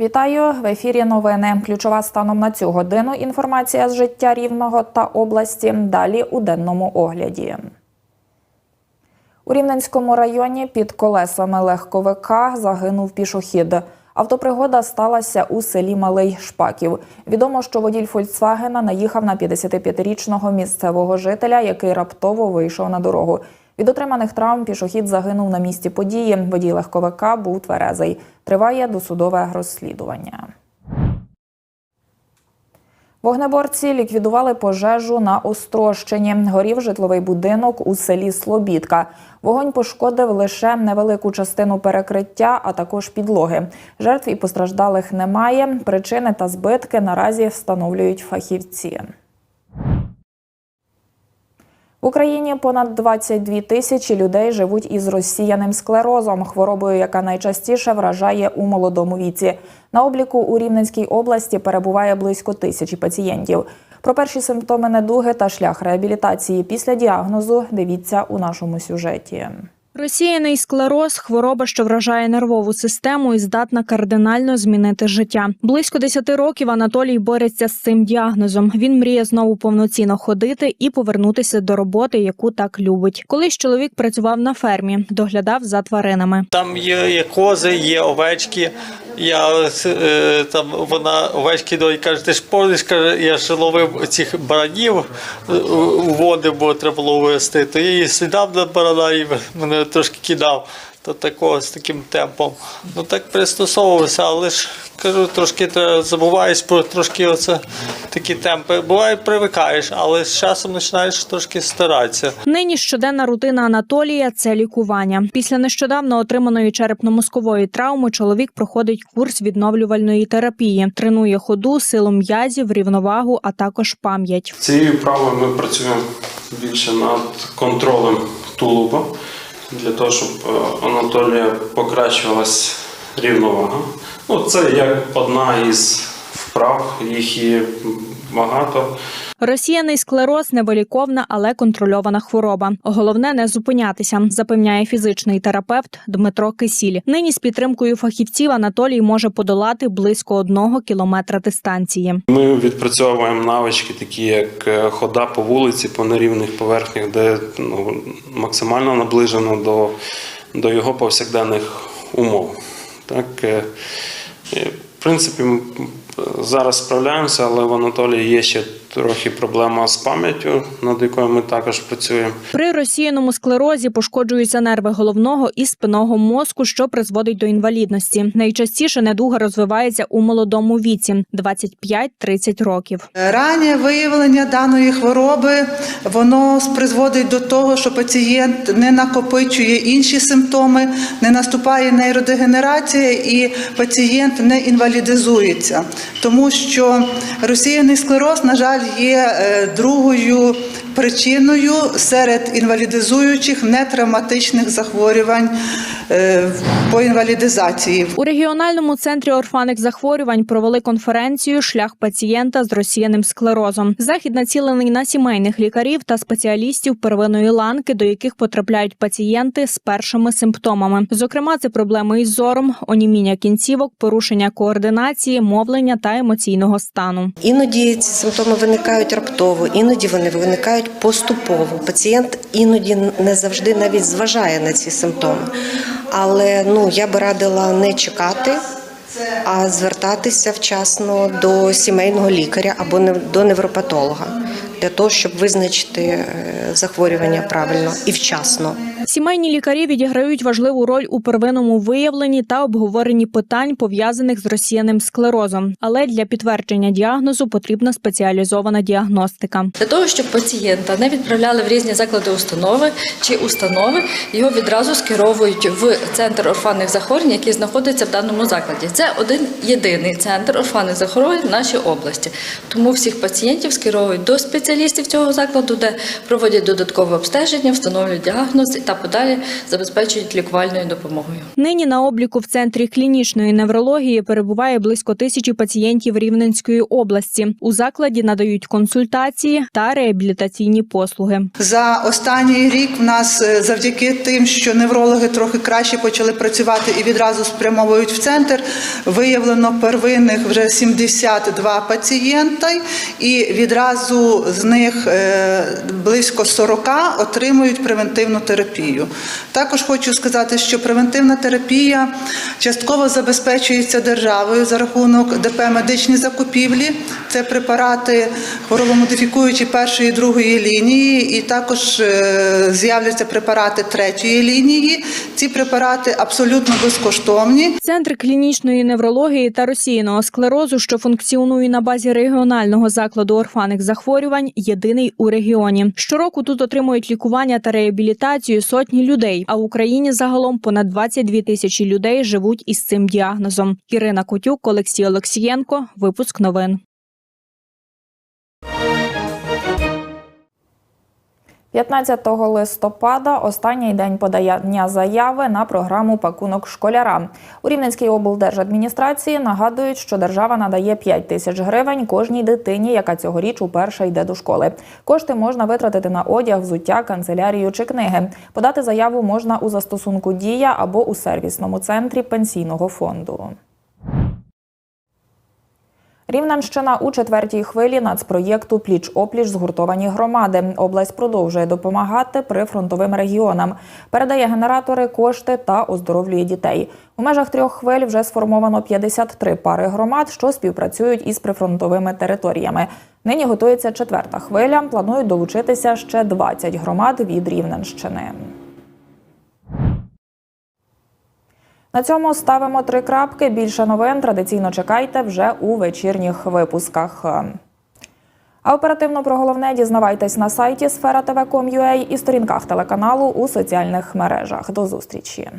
Вітаю в ефірі. Новини. Ключова станом на цю годину. Інформація з життя рівного та області. Далі у денному огляді. У Рівненському районі під колесами легковика загинув пішохід. Автопригода сталася у селі Малий Шпаків. Відомо, що водій Фольксвагена наїхав на 55-річного місцевого жителя, який раптово вийшов на дорогу. Від отриманих травм пішохід загинув на місці події. Водій легковика був тверезий. Триває досудове розслідування. Вогнеборці ліквідували пожежу на Острощині. Горів житловий будинок у селі Слобідка. Вогонь пошкодив лише невелику частину перекриття, а також підлоги. Жертв і постраждалих немає. Причини та збитки наразі встановлюють фахівці. В Україні понад 22 тисячі людей живуть із розсіяним склерозом, хворобою, яка найчастіше вражає у молодому віці. На обліку у Рівненській області перебуває близько тисячі пацієнтів. Про перші симптоми недуги та шлях реабілітації після діагнозу дивіться у нашому сюжеті. Розсіяний склероз – хвороба, що вражає нервову систему і здатна кардинально змінити життя. Близько 10 років Анатолій бореться з цим діагнозом. Він мріє знову повноцінно ходити і повернутися до роботи, яку так любить. Колись чоловік працював на фермі, доглядав за тваринами. Там є, є кози, є овечки. Я е, там вона овечки до каже, ти ж помниш, каже, я ж ловив цих баранів е, у води, бо треба було вивезти. То я її сідав на барана і мене трошки кидав. То такого з таким темпом. Ну так пристосовувався, але ж кажу, трошки треба забуваєш про трошки оце такі темпи. Буває, привикаєш, але з часом починаєш трошки старатися. Нині щоденна рутина Анатолія – це лікування. Після нещодавно отриманої черепно-мозкової травми чоловік проходить курс відновлювальної терапії, тренує ходу, силу м'язів, рівновагу, а також пам'ять. Цією вправою ми працюємо більше над контролем тулуба для того, щоб е, Анатолія покращувалась рівновага. Ну, це як одна із вправ, їх є багато. Розсіяний склероз – невиліковна, але контрольована хвороба. Головне не зупинятися, запевняє фізичний терапевт Дмитро Кисіль. Нині з підтримкою фахівців Анатолій може подолати близько одного кілометра дистанції. Ми відпрацьовуємо навички, такі як е, хода по вулиці, по нерівних поверхнях, де ну, максимально наближено до, до його повсякденних умов. Так, е, е, в принципі, зараз справляємося, але в Анатолії є ще трохи проблема з пам'яттю, над якою ми також працюємо. При розсіяному склерозі пошкоджуються нерви головного і спинного мозку, що призводить до інвалідності. Найчастіше недуга розвивається у молодому віці – 25-30 років. Раннє виявлення даної хвороби воно призводить до того, що пацієнт не накопичує інші симптоми, не наступає нейродегенерація і пацієнт не інвалідизується, тому що розсіяний склероз, на жаль, є е, другою причиною серед інвалідизуючих нетравматичних захворювань е, по інвалідизації. У регіональному центрі орфанних захворювань провели конференцію Шлях пацієнта з розсіяним склерозом. Захід націлений на сімейних лікарів та спеціалістів первинної ланки, до яких потрапляють пацієнти з першими симптомами. Зокрема, це проблеми із зором, оніміння кінцівок, порушення координації, мовлення та емоційного стану. Іноді ці симптоми виникають раптово, іноді вони виникають поступово. Пацієнт іноді не завжди навіть зважає на ці симптоми. Але ну я би радила не чекати, а звертатися вчасно до сімейного лікаря або до невропатолога для того, щоб визначити е, захворювання правильно і вчасно. Сімейні лікарі відіграють важливу роль у первинному виявленні та обговоренні питань, пов'язаних з розсіяним склерозом. Але для підтвердження діагнозу потрібна спеціалізована діагностика. Для того, щоб пацієнта не відправляли в різні заклади установи чи установи, його відразу скеровують в центр орфанних захворювань, який знаходиться в даному закладі. Це один єдиний центр орфанних захворювань в нашій області. Тому всіх пацієнтів скеровують до спеціалістів цього закладу, де проводять додаткове обстеження, встановлюють діагноз та подалі забезпечують лікувальною допомогою. Нині на обліку в центрі клінічної неврології перебуває близько тисячі пацієнтів Рівненської області. У закладі надають консультації та реабілітаційні послуги. За останній рік в нас е, завдяки тим, що неврологи трохи краще почали працювати і відразу спрямовують в центр, виявлено первинних вже 72 пацієнта, і відразу з них е, близько 40 отримують превентивну терапію. Також хочу сказати, що превентивна терапія частково забезпечується державою за рахунок ДП медичні закупівлі. Це препарати хворобомодифікуючі першої і другої лінії, і також е, з'являться препарати третьої лінії. Ці препарати абсолютно безкоштовні. Центр клінічної неврології та розсіяного склерозу, що функціонує на базі регіонального закладу орфаних захворювань, єдиний у регіоні. Щороку тут отримують лікування та реабілітацію сотні людей. А в Україні загалом понад 22 тисячі людей живуть із цим діагнозом. Ірина Котюк, Олексій Олексієнко. Випуск новин. 15 листопада останній день подання заяви на програму пакунок школяра. У Рівненській облдержадміністрації нагадують, що держава надає 5 тисяч гривень кожній дитині, яка цьогоріч уперше йде до школи. Кошти можна витратити на одяг, взуття, канцелярію чи книги. Подати заяву можна у застосунку Дія або у сервісному центрі пенсійного фонду. Рівненщина у четвертій хвилі нацпроєкту Пліч-опліч згуртовані громади. Область продовжує допомагати прифронтовим регіонам, передає генератори, кошти та оздоровлює дітей. У межах трьох хвиль вже сформовано 53 пари громад, що співпрацюють із прифронтовими територіями. Нині готується четверта хвиля. Планують долучитися ще 20 громад від Рівненщини. На цьому ставимо три крапки. Більше новин традиційно чекайте вже у вечірніх випусках. А оперативно про головне дізнавайтесь на сайті сфера і сторінках телеканалу у соціальних мережах. До зустрічі.